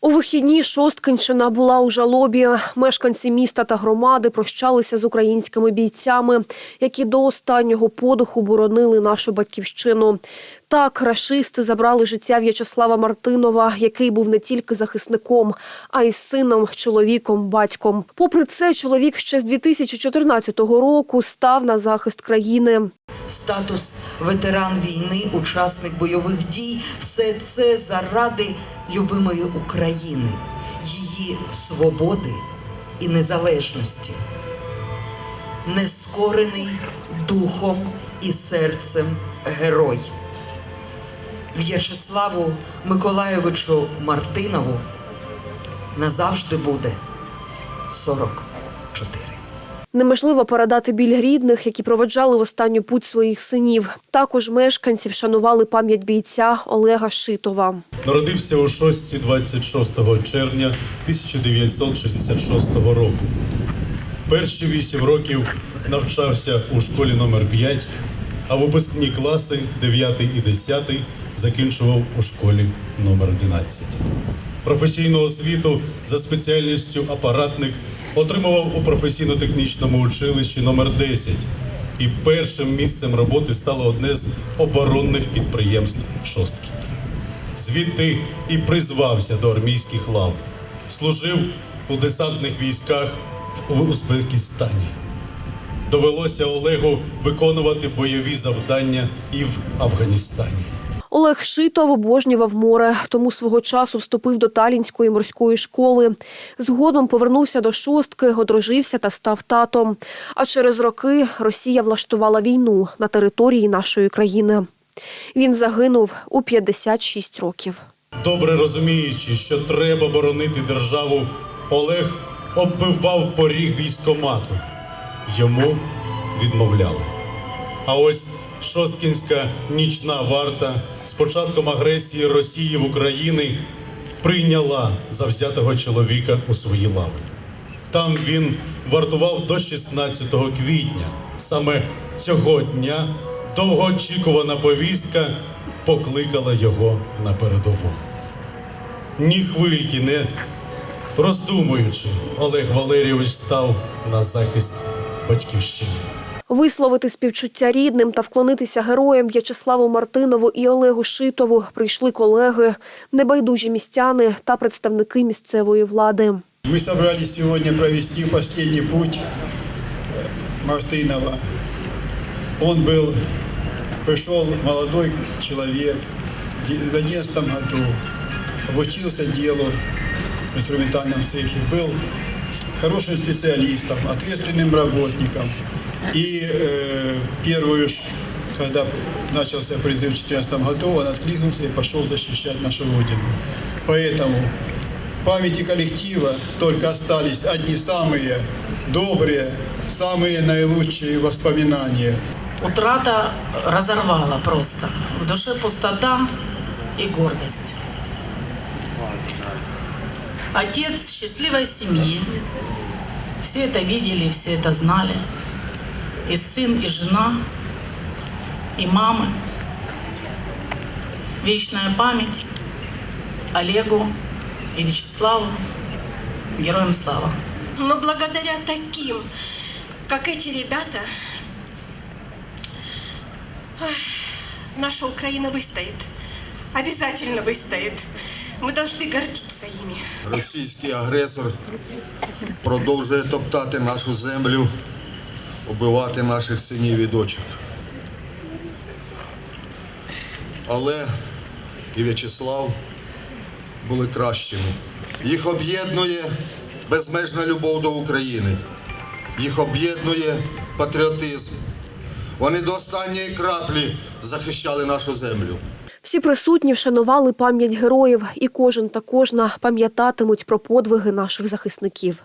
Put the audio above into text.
У вихідні Шосткинщина була у жалобі. Мешканці міста та громади прощалися з українськими бійцями, які до останнього подиху боронили нашу батьківщину. Так, рашисти забрали життя В'ячеслава Мартинова, який був не тільки захисником, а й сином, чоловіком, батьком. Попри це, чоловік ще з 2014 року став на захист країни. Статус ветеран війни, учасник бойових дій все це заради любимої України, її свободи і незалежності. Нескорений духом і серцем герой. В'ячеславу Миколайовичу Мартинову назавжди буде 44. Неможливо передати біль рідних, які проведжали в останню путь своїх синів. Також мешканці вшанували пам'ять бійця Олега Шитова. Народився у Шостці 26 червня 1966 року. Перші вісім років навчався у школі номер 5, а випускні класи 9 і 10 закінчував у школі номер 11. Професійну освіту за спеціальністю апаратник отримував у професійно-технічному училищі номер 10 і першим місцем роботи стало одне з оборонних підприємств Шостки. Звідти і призвався до армійських лав. Служив у десантних військах в Узбекистані. Довелося Олегу виконувати бойові завдання і в Афганістані. Олег Шитов обожнював море, тому свого часу вступив до Талінської морської школи. Згодом повернувся до шостки, одружився та став татом. А через роки Росія влаштувала війну на території нашої країни. Він загинув у 56 років. Добре розуміючи, що треба боронити державу, Олег оббивав поріг військомату. Йому відмовляли. А ось Шосткінська нічна варта з початком агресії Росії в Україні прийняла завзятого чоловіка у свої лави. Там він вартував до 16 квітня. Саме цього дня довгоочікувана повістка покликала його на передову. Ні хвильки не роздумуючи, Олег Валерійович став на захист батьківщини. Висловити співчуття рідним та вклонитися героям В'ячеславу Мартинову і Олегу Шитову прийшли колеги, небайдужі містяни та представники місцевої влади. Мы собрались сегодня провести последний путь э, Мартынова. Он был, пришел молодой человек в 11 году, обучился делу в инструментальном цехе, был хорошим специалистом, ответственным работником. И э, первую, когда начался призыв в 2014 году, он откликнулся и пошел защищать нашу Родину. Поэтому в памяти коллектива только остались одни самые добрые, самые наилучшие воспоминания. Утрата разорвала просто. В душе пустота и гордость. Отец счастливой семьи. Все это видели, все это знали. И сын, и жена, и мамы. Вечная память Олегу и Вячеславу. Героям слава. Но благодаря таким, как эти ребята, наша Украина выстоит. Обязательно выстоит. Мы должны гордиться ими. Російський агресор продовжує топтати нашу землю, убивати наших синів і дочок. Але і В'ячеслав були кращими. Їх об'єднує безмежна любов до України. Їх об'єднує патріотизм. Вони до останньої краплі захищали нашу землю. Всі присутні вшанували пам'ять героїв, і кожен та кожна пам'ятатимуть про подвиги наших захисників.